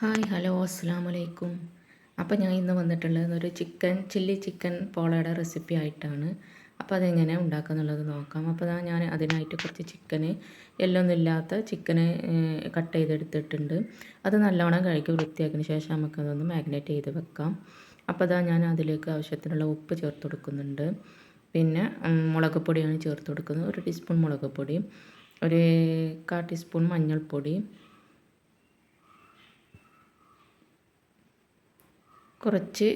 Hi hello അസ്സാം വലൈക്കും അപ്പോൾ ഞാൻ ഇന്ന് വന്നിട്ടുള്ളത് ഒരു ചിക്കൻ ചില്ലി ചിക്കൻ പോളയുടെ റെസിപ്പി ആയിട്ടാണ്. അപ്പോൾ അതെങ്ങനെ ഉണ്ടാക്കുക എന്നുള്ളത് നോക്കാം അപ്പോൾ ഞാൻ അതിനായിട്ട് കുറച്ച് ചിക്കന് എല്ലൊന്നുമില്ലാത്ത ചിക്കന് കട്ട് ചെയ്തെടുത്തിട്ടുണ്ട്. അത് നല്ലോണം കഴുകി വൃത്തിയാക്കിയതിന് ശേഷം നമുക്കതൊന്ന് മാഗ്നേറ്റ് ചെയ്ത് വെക്കാം. അപ്പോൾ അതാ ഞാൻ അതിലേക്ക് ആവശ്യത്തിനുള്ള ഉപ്പ് ചേർത്ത് കൊടുക്കുന്നുണ്ട്. പിന്നെ മുളക് പൊടിയാണ് ചേർത്ത് കൊടുക്കുന്നത്. ഒരു ടീസ്പൂൺ മുളക് പൊടി ഒരു കാ ടീസ്പൂൺ മഞ്ഞൾപ്പൊടി കുറച്ച്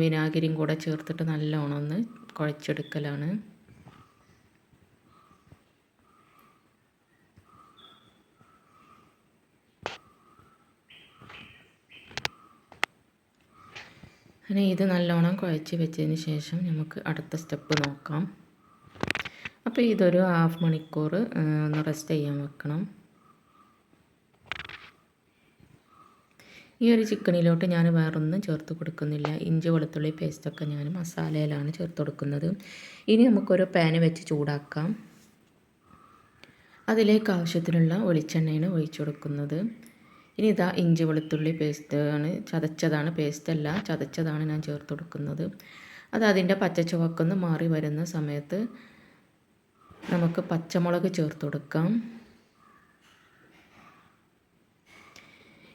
വിനാഗിരിയും കൂടെ ചേർത്തിട്ട് നല്ലോണം ഒന്ന് കുഴച്ചെടുക്കലാണ്. അങ്ങനെ ഇത് നല്ലോണം കുഴച്ച് വെച്ചതിന് ശേഷം നമുക്ക് അടുത്ത സ്റ്റെപ്പ് നോക്കാം. അപ്പോൾ ഇതൊരു ഹാഫ് മണിക്കൂർ ഒന്ന് റെസ്റ്റ് ചെയ്യാൻ വെക്കണം. ഈ ഒരു ചിക്കനിലോട്ട് ഞാൻ വേറൊന്നും ചേർത്ത് കൊടുക്കുന്നില്ല. ഇഞ്ചി വെളുത്തുള്ളി പേസ്റ്റൊക്കെ ഞാൻ മസാലയിലാണ് ചേർത്ത് കൊടുക്കുന്നത്. ഇനി നമുക്കൊരു പാന് വെച്ച് ചൂടാക്കാം. അതിലേക്ക് ആവശ്യത്തിനുള്ള വെളിച്ചെണ്ണയാണ് ഒഴിച്ചു കൊടുക്കുന്നത്. ഇനി ഇതാ ഇഞ്ചി വെളുത്തുള്ളി പേസ്റ്റ് ആണ്. ചതച്ചതാണ് പേസ്റ്റ് അല്ല ചതച്ചതാണ് ഞാൻ ചേർത്ത് കൊടുക്കുന്നത്. അത് അതിന്റെ പച്ചച്ചുവക്കൊന്ന് മാറി വരുന്ന സമയത്ത് നമുക്ക് പച്ചമുളക് ചേർത്ത് കൊടുക്കാം.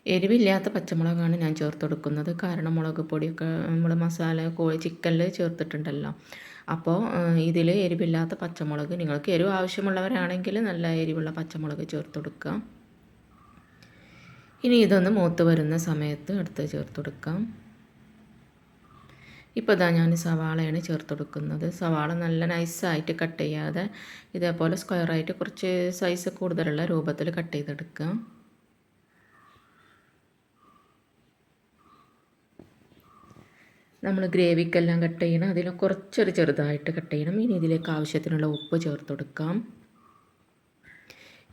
എരിവില്ലാത്ത പച്ചമുളകാണ് ഞാൻ ചേർത്ത് കൊടുക്കുന്നത്. കാരണം മുളക് പൊടിയൊക്കെ നമ്മൾ മസാല കോഴി ചിക്കനിൽ ചേർത്തിട്ടുണ്ടല്ലോ. അപ്പോൾ ഇതിൽ എരിവില്ലാത്ത പച്ചമുളക് നിങ്ങൾക്ക് എരിവ് ആവശ്യമുള്ളവരാണെങ്കിൽ നല്ല എരിവുള്ള പച്ചമുളക് ചേർത്ത് കൊടുക്കാം. ഇനി ഇതൊന്ന് മൂത്ത് വരുന്ന സമയത്ത് എടുത്ത് ചേർത്ത് കൊടുക്കാം. ഇപ്പോൾ ഇതാ ഞാൻ സവാളയാണ് ചേർത്ത് കൊടുക്കുന്നത്. സവാള നല്ല നൈസായിട്ട് കട്ട് ചെയ്യാതെ ഇതേപോലെ സ്ക്വയറായിട്ട് കുറച്ച് സൈസ് കൂടുതലുള്ള രൂപത്തിൽ കട്ട് ചെയ്തെടുക്കാം. നമ്മൾ ഗ്രേവിക്കെല്ലാം കട്ട് ചെയ്യണം. അതിൽ കുറച്ചൊരു ചെറുതായിട്ട് കട്ട് ചെയ്യണം. ഇനി ഇതിലേക്ക് ആവശ്യത്തിനുള്ള ഉപ്പ് ചേർത്ത് കൊടുക്കാം.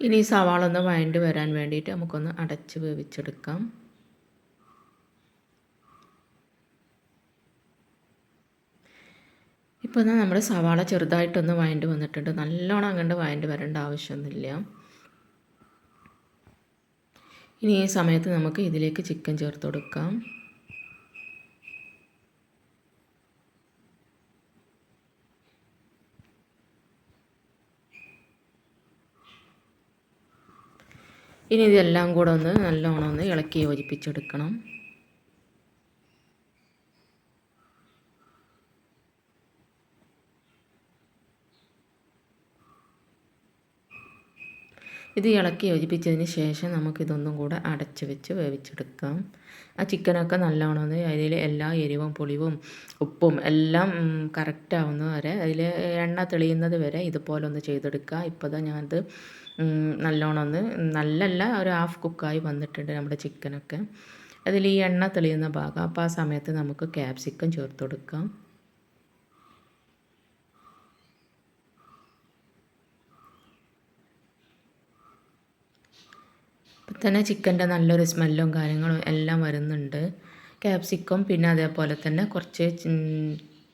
ഇനി സവാള ഒന്ന് വഴണ്ട് വരാൻ വേണ്ടിയിട്ട് നമുക്കൊന്ന് അടച്ച് വേവിച്ചെടുക്കാം. ഇപ്പോൾ എന്നാൽ നമ്മുടെ സവാള ചെറുതായിട്ടൊന്ന് വഴണ്ട് വന്നിട്ടുണ്ട്. നല്ലോണം അങ്ങോട്ട് വഴണ്ട് വരേണ്ട ആവശ്യമൊന്നുമില്ല. ഇനി ഈ സമയത്ത് നമുക്ക് ഇതിലേക്ക് ചിക്കൻ ചേർത്ത് കൊടുക്കാം. ഇനി ഇതെല്ലാം കൂടെ ഒന്ന് നല്ലോണം ഒന്ന് ഇളക്കി യോജിപ്പിച്ചെടുക്കണം. ഇത് ഇളക്കി യോജിപ്പിച്ചതിന് ശേഷം നമുക്കിതൊന്നും കൂടെ അടച്ച് വെച്ച് വേവിച്ചെടുക്കാം. ആ ചിക്കനൊക്കെ നല്ലോണം അതിൽ എല്ലാ എരിവും പുളിവും ഉപ്പും എല്ലാം കറക്റ്റ് ആവുന്നത് വരെ അതിൽ എണ്ണ തെളിയുന്നത് വരെ ഇതുപോലെ ഒന്ന് ചെയ്തെടുക്കുക. ഇപ്പോൾ ഞാനത് നല്ലോണം ഒന്ന് നല്ലല്ല ഒരു ഹാഫ് കുക്കായി വന്നിട്ടുണ്ട് നമ്മുടെ ചിക്കനൊക്കെ അതിൽ ഈ എണ്ണ തെളിയുന്ന ഭാഗം അപ്പോൾ ആ സമയത്ത് നമുക്ക് ക്യാപ്സിക്കം ചേർത്ത് കൊടുക്കാം. ഇപ്പം തന്നെ ചിക്കന്റെ നല്ലൊരു സ്മെല്ലും കാര്യങ്ങളും എല്ലാം വരുന്നുണ്ട്. ക്യാപ്സിക്കം പിന്നെ അതേപോലെ തന്നെ കുറച്ച്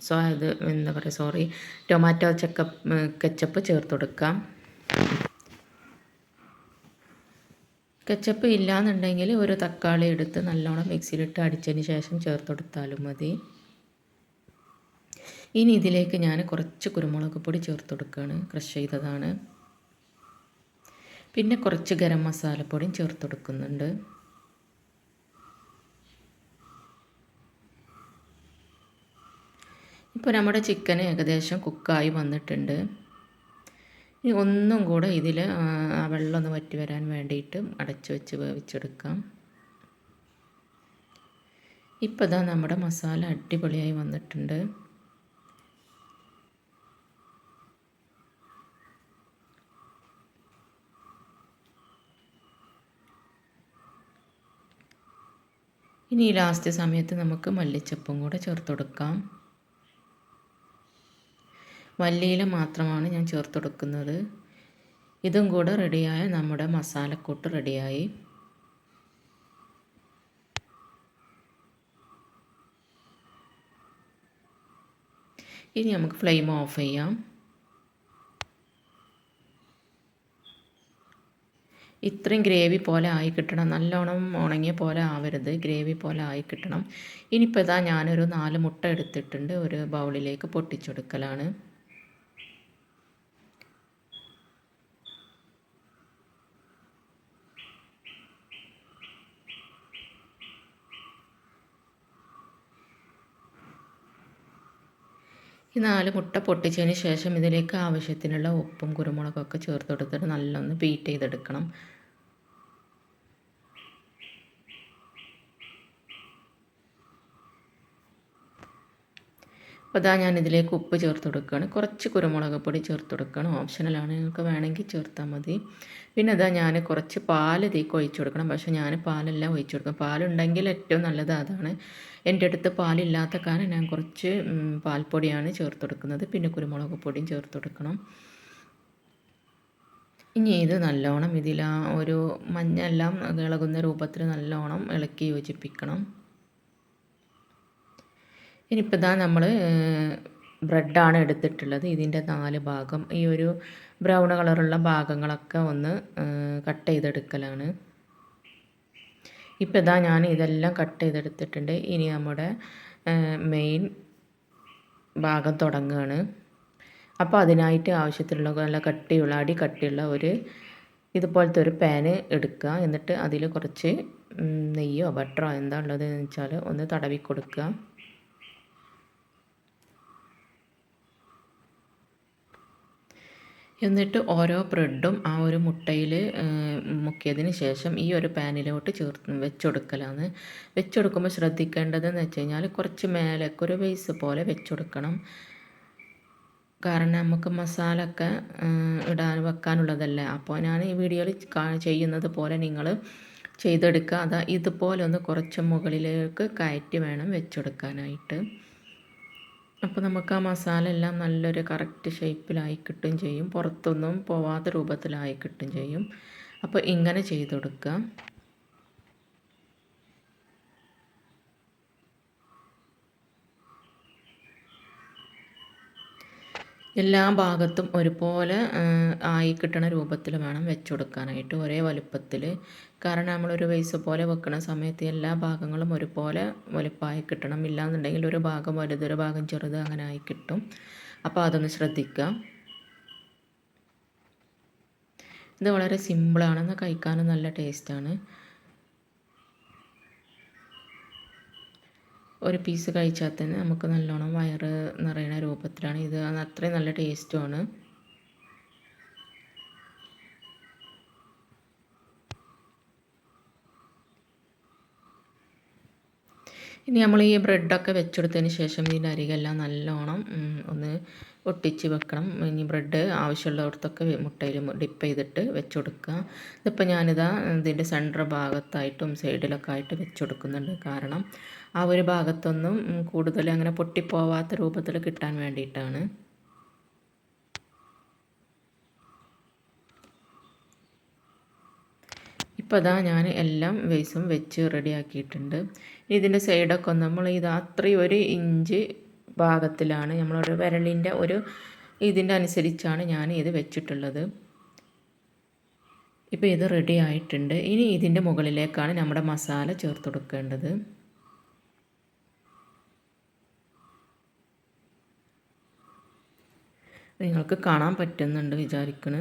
സോ ഇത് എന്താ പറയുക സോറി ടൊമാറ്റോ ചക്ക കെച്ചപ്പ് ചേർത്ത് കൊടുക്കാം. കെച്ചപ്പ് ഇല്ലയെന്നുണ്ടെങ്കിൽ ഒരു തക്കാളി എടുത്ത് നല്ലോണം മിക്സിയിലിട്ട് അടിച്ചതിന് ശേഷം ചേർത്ത് കൊടുത്താലും മതി. ഇനി ഇതിലേക്ക് ഞാൻ കുറച്ച് കുരുമുളക് പൊടി ചേർത്ത് കൊടുക്കുകയാണ് ക്രഷ് ചെയ്തതാണ്. പിന്നെ കുറച്ച് ഗരം മസാലപ്പൊടിയും ചേർത്ത് കൊടുക്കുന്നുണ്ട് ഇപ്പോൾ നമ്മുടെ ചിക്കൻ ഏകദേശം കുക്കായി വന്നിട്ടുണ്ട്. ഒന്നും കൂടെ ഇതിൽ വെള്ളം ഒന്ന് വറ്റി വരാൻ വേണ്ടിയിട്ട് അടച്ചു വെച്ച് വേവിച്ചെടുക്കാം. ഇപ്പോൾ ഇതാ നമ്മുടെ മസാല അടിപൊളിയായി വന്നിട്ടുണ്ട്. ഇനി ലാസ്റ്റ് സമയത്ത് നമുക്ക് മല്ലിച്ചപ്പും കൂടെ ചേർത്ത് കൊടുക്കാം. മല്ലിയില മാത്രമാണ് ഞാൻ ചേർത്ത് കൊടുക്കുന്നത്. ഇതും കൂടെ റെഡിയായ നമ്മുടെ മസാലക്കൂട്ട് റെഡിയായി. ഇനി നമുക്ക് ഫ്ലെയിം ഓഫ് ചെയ്യാം. ഇത്രയും ഗ്രേവി പോലെ ആയി കിട്ടണം. നല്ലോണം ഉണങ്ങിയ പോലെ ആവരുത്. ഗ്രേവി പോലെ ആയി കിട്ടണം. ഇനിയിപ്പോൾ ഇതാ ഞാനൊരു നാല് മുട്ട എടുത്തിട്ടുണ്ട്. ഒരു ബൗളിലേക്ക് പൊട്ടിച്ചെടുക്കലാണ്. ഈ നാല് മുട്ട പൊട്ടിച്ചതിന് ശേഷം ഇതിലേക്ക് ആവശ്യത്തിനുള്ള ഉപ്പും കുരുമുളകൊക്കെ ചേർത്ത് കൊടുത്തിട്ട് നല്ലൊന്ന് ബീറ്റ് ചെയ്തെടുക്കണം. അപ്പോൾ അതാ ഞാൻ ഇതിലേക്ക് ഉപ്പ് ചേർത്ത് കൊടുക്കുകയാണ്. കുറച്ച് കുരുമുളക് പൊടി ചേർത്ത് കൊടുക്കണം ഓപ്ഷണലാണ് നിങ്ങൾക്ക് വേണമെങ്കിൽ ചേർത്താൽ മതി. പിന്നെ അതാ ഞാൻ കുറച്ച് പാൽ ഇതിലേക്ക് ഒഴിച്ചു കൊടുക്കണം. പക്ഷേ ഞാൻ പാലെല്ലാം ഒഴിച്ചു കൊടുക്കും പാലുണ്ടെങ്കിൽ ഏറ്റവും നല്ലത് അതാണ്. എന്റെ അടുത്ത് പാലില്ലാത്ത കാരണം ഞാൻ കുറച്ച് പാൽപ്പൊടിയാണ് ചേർത്ത് കൊടുക്കുന്നത്. പിന്നെ കുരുമുളക് പൊടിയും ചേർത്ത് കൊടുക്കണം. ഇനി ഇത് നല്ലോണം ഇതിൽ ഒരു മഞ്ഞെല്ലാം ഇളകുന്ന രൂപത്തിൽ നല്ലോണം ഇളക്കി യോജിപ്പിക്കണം. ഇനിയിപ്പോൾ ഇതാ നമ്മൾ ബ്രെഡാണ് എടുത്തിട്ടുള്ളത്. ഇതിന്റെ നാല് ഭാഗം ഈ ഒരു ബ്രൗൺ കളറുള്ള ഭാഗങ്ങളൊക്കെ ഒന്ന് കട്ട് ചെയ്തെടുക്കലാണ്. ഇപ്പോൾ ഇതാ ഞാൻ ഇതെല്ലാം കട്ട് ചെയ്തെടുത്തിട്ടുണ്ട്. ഇനി നമ്മുടെ മെയിൻ ഭാഗം തുടങ്ങുകയാണ് അപ്പോൾ അതിനായിട്ട് ആവശ്യത്തിലുള്ള നല്ല കട്ടിയുള്ള അടി കട്ടിയുള്ള ഒരു ഇതുപോലത്തെ ഒരു പാന് എടുക്കുക. എന്നിട്ട് അതിൽ കുറച്ച് നെയ്യോ ബട്ടറോ എന്താ ഉള്ളത് എന്ന് വെച്ചാൽ ഒന്ന് തടവി കൊടുക്കുക എന്നിട്ട് ഓരോ ബ്രെഡും ആ ഒരു മുട്ടയിൽ മുക്കിയതിന് ശേഷം ഈ ഒരു പാനിലോട്ട് ചേർത്ത് വെച്ചൊടുക്കലാണ്. വെച്ചൊടുക്കുമ്പോൾ ശ്രദ്ധിക്കേണ്ടതെന്ന് വെച്ച് കഴിഞ്ഞാൽ കുറച്ച് മേലേക്കൊരു ബേസ് പോലെ വെച്ചൊടുക്കണം. കാരണം നമുക്ക് മസാല ഒക്കെ ഇടാൻ വെക്കാനുള്ളതല്ലേ. അപ്പോൾ ഞാൻ ഈ വീഡിയോയിൽ ചെയ്യുന്നത് പോലെ നിങ്ങൾ ചെയ്തെടുക്കുക. അതാ ഇതുപോലെ ഒന്ന് കുറച്ച് മുകളിലേക്ക് കയറ്റി വേണം വെച്ചെടുക്കാനായിട്ട്. അപ്പോൾ നമുക്ക് ആ മസാല എല്ലാം നല്ലൊരു കറക്റ്റ് ഷേപ്പിലായി കിട്ടുകയും ചെയ്യും. പുറത്തൊന്നും പോവാത്ത രൂപത്തിലായി കിട്ടുകയും ചെയ്യും. അപ്പോൾ ഇങ്ങനെ ചെയ്ത് കൊടുക്കുക. എല്ലാ ഭാഗത്തും ഒരുപോലെ ആയി കിട്ടണ രൂപത്തിൽ വേണം വെച്ച് കൊടുക്കാനായിട്ട് ഒരേ വലുപ്പത്തിൽ കാരണം നമ്മളൊരു വയസ്സ് പോലെ വെക്കണ സമയത്ത് എല്ലാ ഭാഗങ്ങളും ഒരുപോലെ വലുപ്പമായി കിട്ടണം. ഇല്ലാന്നുണ്ടെങ്കിൽ ഒരു ഭാഗം വലുത് ഒരു ഭാഗം ചെറുത് അങ്ങനെ ആയി കിട്ടും. അപ്പോൾ അതൊന്ന് ശ്രദ്ധിക്കുക ഇത് വളരെ സിമ്പിളാണെന്ന് കഴിക്കാനും നല്ല ടേസ്റ്റാണ് ഒരു പീസ് കഴിച്ചാൽ തന്നെ നമുക്ക് നല്ലോണം വയറ് നിറയുന്ന രൂപത്തിലാണ്. ഇത് അത്രയും നല്ല ടേസ്റ്റുമാണ് ഇനി നമ്മൾ ഈ ബ്രെഡൊക്കെ വെച്ചെടുത്തതിന് ശേഷം ഇതിന്റെ അരികെല്ലാം നല്ലോണം ഒന്ന് ഒട്ടിച്ച് വെക്കണം. ഇനി ബ്രെഡ് ആവശ്യമുള്ളിടത്തൊക്കെ മുട്ടയിൽ ഡിപ്പ് ചെയ്തിട്ട് വെച്ച് കൊടുക്കുക ഇതിപ്പോൾ ഞാനിതാ ഇതിന്റെ സെന്റർ ഭാഗത്തായിട്ടും സൈഡിലൊക്കെ ആയിട്ട് വെച്ച് കൊടുക്കുന്നുണ്ട് കാരണം ആ ഒരു ഭാഗത്തൊന്നും കൂടുതൽ അങ്ങനെ പൊട്ടിപ്പോവാത്ത രൂപത്തിൽ കിട്ടാൻ വേണ്ടിയിട്ടാണ്. ഇപ്പോൾ അതാ ഞാൻ എല്ലാം വേസും വെച്ച് റെഡിയാക്കിയിട്ടുണ്ട് ഇതിന്റെ സൈഡൊക്കെ നമ്മൾ ഇത് അത്രയും ഒരു ഇഞ്ച് ഭാഗത്തിലാണ്. നമ്മളൊരു വിരലിന്റെ ഒരു ഇതിന്റെ അനുസരിച്ചാണ് ഞാൻ ഇത് വെച്ചിട്ടുള്ളത്. ഇപ്പോൾ ഇത് റെഡി ആയിട്ടുണ്ട്. ഇനി ഇതിന്റെ മുകളിലേക്കാണ് നമ്മുടെ മസാല ചേർത്ത് കൊടുക്കേണ്ടത്. നിങ്ങൾക്ക് കാണാൻ പറ്റുന്നുണ്ട് വിചാരിക്കണ്.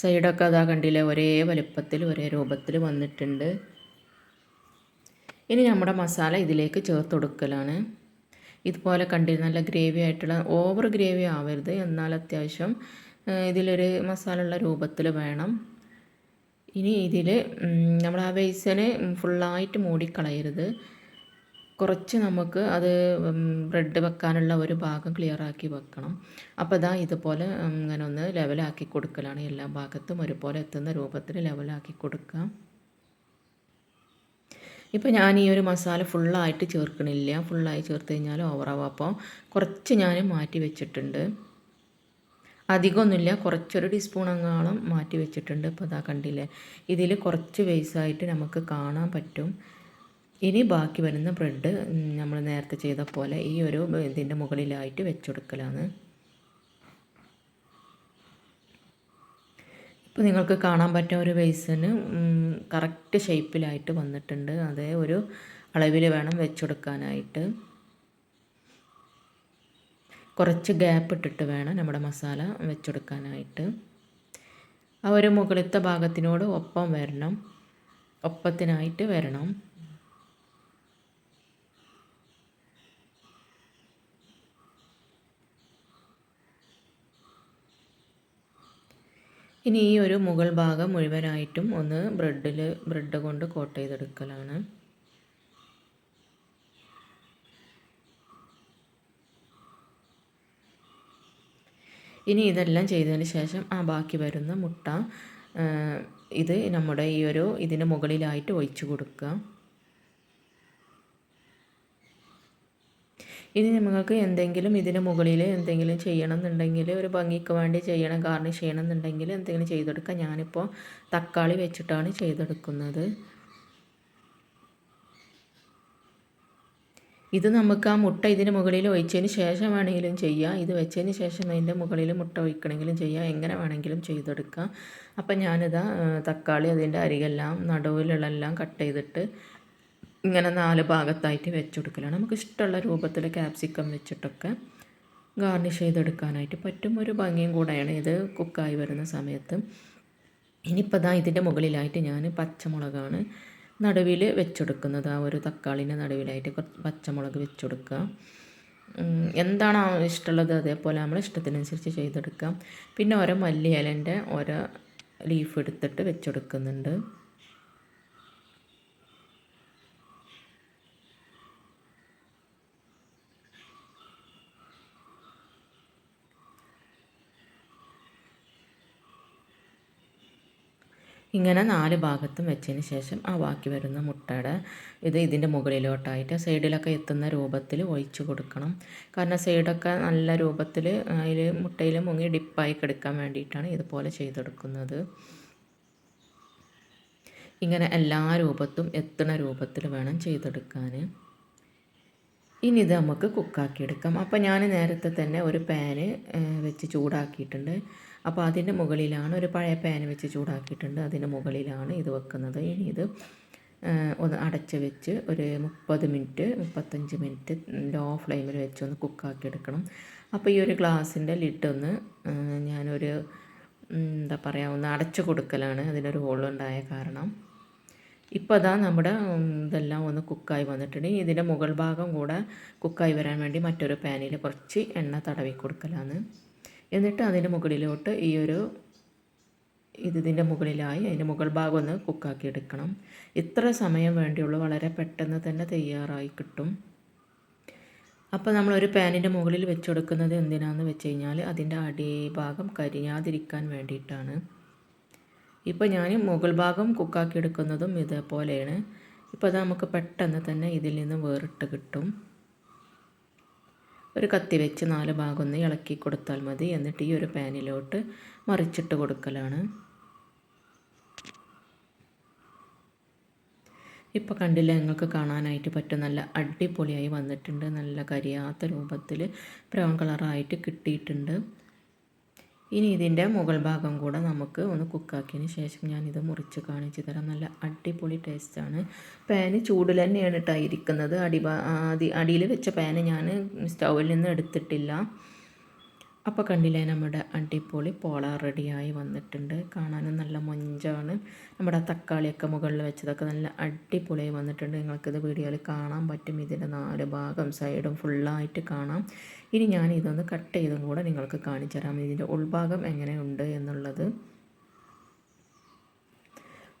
സൈഡൊക്കെ അതാ കണ്ടില്ലേ ഒരേ വലുപ്പത്തിൽ ഒരേ രൂപത്തിൽ വന്നിട്ടുണ്ട്. ഇനി നമ്മുടെ മസാല ഇതിലേക്ക് ചേർത്ത് കൊടുക്കലാണ്. ഇതുപോലെ കണ്ടിരുന്ന നല്ല ഗ്രേവി ആയിട്ടുള്ള ഓവർ ഗ്രേവി ആവരുത്. എന്നാൽ അത്യാവശ്യം ഇതിലൊരു മസാല ഉള്ള രൂപത്തിൽ വേണം. ഇനി ഇതിൽ നമ്മൾ ആ ബേസിനെ ഫുള്ളായിട്ട് മൂടിക്കളയരുത്. കുറച്ച് നമുക്ക് അത് ബ്രെഡ് വെക്കാനുള്ള ഒരു ഭാഗം ക്ലിയർ ആക്കി വെക്കണം. അപ്പോൾ ഇതാ ഇതുപോലെ ഇങ്ങനെ ഒന്ന് ലെവലാക്കി കൊടുക്കലാണ്. എല്ലാ ഭാഗത്തും ഒരുപോലെ എത്തുന്ന രൂപത്തിൽ ലെവലാക്കി കൊടുക്കാം. ഇപ്പോൾ ഞാൻ ഈ ഒരു മസാല ഫുള്ളായിട്ട് ചേർക്കണില്ല. ഫുള്ളായി ചേർത്ത് കഴിഞ്ഞാൽ ഓവറാവും അപ്പോൾ കുറച്ച് ഞാൻ മാറ്റി വെച്ചിട്ടുണ്ട്. അധികമൊന്നുമില്ല. കുറച്ചൊരു ടീസ്പൂൺ അങ്ങാളം മാറ്റി വെച്ചിട്ടുണ്ട്. ഇപ്പോൾ അതാ കണ്ടില്ലേ? ഇതിൽ കുറച്ച് വേസായിട്ട് നമുക്ക് കാണാൻ പറ്റും. ഇനി ബാക്കി വരുന്ന ബ്രെഡ് നമ്മൾ നേരത്തെ ചെയ്ത പോലെ ഈ ഒരു ഇതിന്റെ മുകളിലായിട്ട് വെച്ചെടുക്കലാണ്. ഇപ്പോൾ നിങ്ങൾക്ക് കാണാൻ പറ്റുന്ന ഒരു ബേസിന് കറക്റ്റ് ഷേപ്പിലായിട്ട് വന്നിട്ടുണ്ട്. അതേ ഒരു അളവിൽ വേണം വെച്ചെടുക്കാനായിട്ട്. കുറച്ച് ഗ്യാപ്പ് ഇട്ടിട്ട് വേണം നമ്മുടെ മസാല വെച്ചെടുക്കാനായിട്ട്. ആ ഒരു മുകളിലത്തെ ഭാഗത്തിനോട് ഒപ്പം വരണം. ഒപ്പത്തിനായിട്ട് വരണം. ഇനി ഈ ഒരു മുകൾ ഭാഗം മുഴുവനായിട്ടും ഒന്ന് ബ്രെഡിൽ ബ്രെഡ് കൊണ്ട് കോട്ട് ചെയ്തെടുക്കലാണ്. ഇനി ഇതെല്ലാം ചെയ്തതിന് ശേഷം ആ ബാക്കി വരുന്ന മുട്ട ഇത് നമ്മുടെ ഈ ഒരു ഇതിന് മുകളിലായിട്ട് ഒഴിച്ചു കൊടുക്കുക. ഇനി നിങ്ങൾക്ക് എന്തെങ്കിലും ഇതിന് മുകളിൽ എന്തെങ്കിലും ചെയ്യണം എന്നുണ്ടെങ്കിൽ ഒരു ഭംഗിക്ക് വേണ്ടി ചെയ്യണം ഗാർണിഷ് ചെയ്യണം എന്നുണ്ടെങ്കിൽ എന്തെങ്കിലും ചെയ്തെടുക്കാം. ഞാനിപ്പോൾ തക്കാളി വെച്ചിട്ടാണ് ചെയ്തെടുക്കുന്നത്. ഇത് നമുക്ക് ആ മുട്ട ഇതിന് മുകളിൽ ഒഴിച്ചതിന് ശേഷം വേണമെങ്കിലും ചെയ്യാം. ഇത് വെച്ചതിന് ശേഷം അതിന്റെ മുകളിൽ മുട്ട ഒഴിക്കണമെങ്കിലും ചെയ്യാം. എങ്ങനെ വേണമെങ്കിലും ചെയ്തെടുക്കാം. അപ്പം ഞാനിതാ തക്കാളി അതിന്റെ അരികെല്ലാം നടുവിലുള്ളെല്ലാം കട്ട് ചെയ്തിട്ട് ഇങ്ങനെ നാല് ഭാഗത്തായിട്ട് വെച്ചെടുക്കലാണ്. നമുക്ക് ഇഷ്ടമുള്ള രൂപത്തിൽ ക്യാപ്സിക്കം വെച്ചിട്ടൊക്കെ ഗാർണിഷ് ചെയ്തെടുക്കാനായിട്ട് പറ്റും. ഒരു ഭംഗിയും കൂടെയാണ് ഇത് കുക്കായി വരുന്ന സമയത്ത്. ഇനിയിപ്പോൾ ഇതാ ഇതിന്റെ മുകളിലായിട്ട് ഞാൻ പച്ചമുളകാണ് നടുവിൽ വെച്ചെടുക്കുന്നത്. ആ ഒരു തക്കാളിന്റെ നടുവിലായിട്ട് പച്ചമുളക് വെച്ചെടുക്കുക. എന്താണ് ഇഷ്ടമുള്ളത്? അതേപോലെ നമ്മൾ ഇഷ്ടത്തിനനുസരിച്ച് ചെയ്തെടുക്കാം. പിന്നെ ഓരോ മല്ലി ഇലന്റെ ഓരോ ലീഫ് എടുത്തിട്ട് വെച്ചെടുക്കുന്നുണ്ട്. ഇങ്ങനെ നാല് ഭാഗത്തും വെച്ചതിന് ശേഷം ആ ബാക്കി വരുന്ന മുട്ടയുടെ ഇത് ഇതിന്റെ മുകളിലോട്ടായിട്ട് സൈഡിലൊക്കെ എത്തുന്ന രൂപത്തിൽ ഒഴിച്ചു കൊടുക്കണം. കാരണം സൈഡൊക്കെ നല്ല രൂപത്തിൽ അതിൽ മുട്ടയിൽ മുങ്ങി ഡിപ്പായി കിടക്കാൻ വേണ്ടിയിട്ടാണ് ഇതുപോലെ ചെയ്തെടുക്കുന്നത്. ഇങ്ങനെ എല്ലാ രൂപത്തും എത്തുന്ന രൂപത്തിൽ വേണം ചെയ്തെടുക്കാൻ ഇനി ഇത് നമുക്ക് കുക്കാക്കിയെടുക്കാം അപ്പോൾ ഞാൻ നേരത്തെ തന്നെ ഒരു പാന് വെച്ച് ചൂടാക്കിയിട്ടുണ്ട്. അപ്പോൾ അതിന്റെ മുകളിലാണ് ഒരു പഴയ പാൻ വെച്ച് ചൂടാക്കിയിട്ടുണ്ട്. അതിന്റെ മുകളിലാണ് ഇത് വെക്കുന്നത്. ഇനി ഇത് ഒന്ന് അടച്ച് വെച്ച് ഒരു മുപ്പത് മിനിറ്റ് മുപ്പത്തഞ്ച് മിനിറ്റ് ലോ ഫ്ലെയിമിൽ വെച്ച് ഒന്ന് കുക്കാക്കി എടുക്കണം. അപ്പോൾ ഈ ഒരു ഗ്ലാസിന്റെ ലിഡ് ഒന്ന് ഞാനൊരു എന്താ പറയുക ഒന്ന് അടച്ചു കൊടുക്കലാണ് അതിനൊരു ഹോളുണ്ടായ കാരണം. ഇപ്പോൾ അതാ നമ്മുടെ ഇതെല്ലാം ഒന്ന് കുക്കായി വന്നിട്ടുണ്ട്. ഇതിന്റെ മുകൾ ഭാഗം കൂടെ കുക്കായി വരാൻ വേണ്ടി മറ്റൊരു പാനിൽ കുറച്ച് എണ്ണ തടവി കൊടുക്കലാണ്. എന്നിട്ട് അതിന്റെ മുകളിലോട്ട് ഈ ഒരു ഇതിന്റെ മുകളിലായി അതിന്റെ മുകൾ ഭാഗം ഒന്ന് കുക്കാക്കി എടുക്കണം. ഇത്ര സമയം വേണ്ടിയുള്ളൂ. വളരെ പെട്ടെന്ന് തന്നെ തയ്യാറായി കിട്ടും. അപ്പോൾ നമ്മൾ ഒരു പാനിന്റെ മുകളിൽ വെച്ചെടുക്കുന്നത് എന്തിനാണെന്ന് വെച്ച് കഴിഞ്ഞാൽ അതിന്റെ അടിഭാഗം കരിഞ്ഞാതിരിക്കാൻ വേണ്ടിയിട്ടാണ്. ഇപ്പോൾ ഞാൻ മുകൾ ഭാഗം കുക്കാക്കി എടുക്കുന്നതും ഇതേപോലെയാണ്. ഇപ്പോൾ അത് നമുക്ക് പെട്ടെന്ന് തന്നെ ഇതിൽ നിന്ന് വേറിട്ട് കിട്ടും. ഒരു കത്തി വെച്ച് നാല് ഭാഗം ഒന്ന് ഇളക്കി കൊടുത്താൽ മതി. എന്നിട്ട് ഈ ഒരു പാനിലോട്ട് മറിച്ചിട്ട് കൊടുക്കലാണ്. ഇപ്പോൾ കണ്ടില്ല നിങ്ങൾക്ക് കാണാനായിട്ട് പറ്റും. നല്ല അടിപൊളിയായി വന്നിട്ടുണ്ട്. നല്ല കരിയാത്ത രൂപത്തിൽ ബ്രൗൺ കളറായിട്ട് കിട്ടിയിട്ടുണ്ട്. ഇനി ഇതിന്റെ മുകൾ ഭാഗം കൂടെ നമുക്ക് ഒന്ന് കുക്കാക്കിയതിന് ശേഷം ഞാനിത് മുറിച്ച് കാണിച്ചു തരാം. നല്ല അടിപൊളി ടേസ്റ്റാണ് പാന് ചൂടിൽ തന്നെയാണ് ഇട്ടായിരിക്കുന്നത് അടി അടിയിൽ വെച്ച പാന് ഞാൻ സ്റ്റൗവിൽ നിന്ന് എടുത്തിട്ടില്ല. അപ്പോൾ കണ്ടില്ലേ നമ്മുടെ അടിപൊളി പോള റെഡിയായി വന്നിട്ടുണ്ട്. കാണാനും നല്ല മൊഞ്ചാണ്. നമ്മുടെ തക്കാളിയൊക്കെ മുകളിൽ വെച്ചതൊക്കെ നല്ല അടിപൊളിയായി വന്നിട്ടുണ്ട്. നിങ്ങൾക്കിത് വീഡിയോയിൽ കാണാൻ പറ്റും. ഇതിന്റെ നാല് ഭാഗം സൈഡും ഫുള്ളായിട്ട് കാണാം. ഇനി ഞാൻ ഇതൊന്ന് കട്ട് ചെയ്തും കൂടെ നിങ്ങൾക്ക് കാണിച്ചു തരാം. ഇതിന്റെ ഉൾഭാഗം എങ്ങനെയുണ്ട് എന്നുള്ളത്.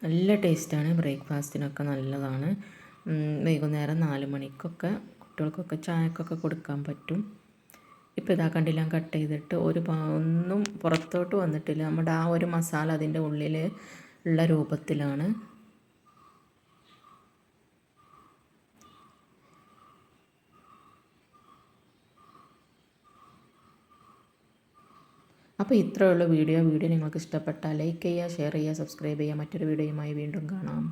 നല്ല ടേസ്റ്റാണ് ബ്രേക്ക്ഫാസ്റ്റിനൊക്കെ നല്ലതാണ്. വൈകുന്നേരം നാല് മണിക്കൊക്കെ കുട്ടികൾക്കൊക്കെ ചായക്കൊക്കെ കൊടുക്കാൻ പറ്റും. ഇപ്പോൾ ഇതാ കണ്ടില്ല കട്ട് ചെയ്തിട്ട് ഒരു ഒന്നും പുറത്തോട്ട് വന്നിട്ടില്ല. നമ്മുടെ ആ ഒരു മസാല അതിന്റെ ഉള്ളിൽ ഉള്ള രൂപത്തിലാണ്. അപ്പോൾ ഇത്രയുള്ള വീഡിയോ. വീഡിയോ നിങ്ങൾക്ക് ഇഷ്ടപ്പെട്ടാൽ ലൈക്ക് ചെയ്യുക ഷെയർ ചെയ്യുക സബ്സ്ക്രൈബ് ചെയ്യുക. മറ്റൊരു വീഡിയോയുമായി വീണ്ടും കാണാം.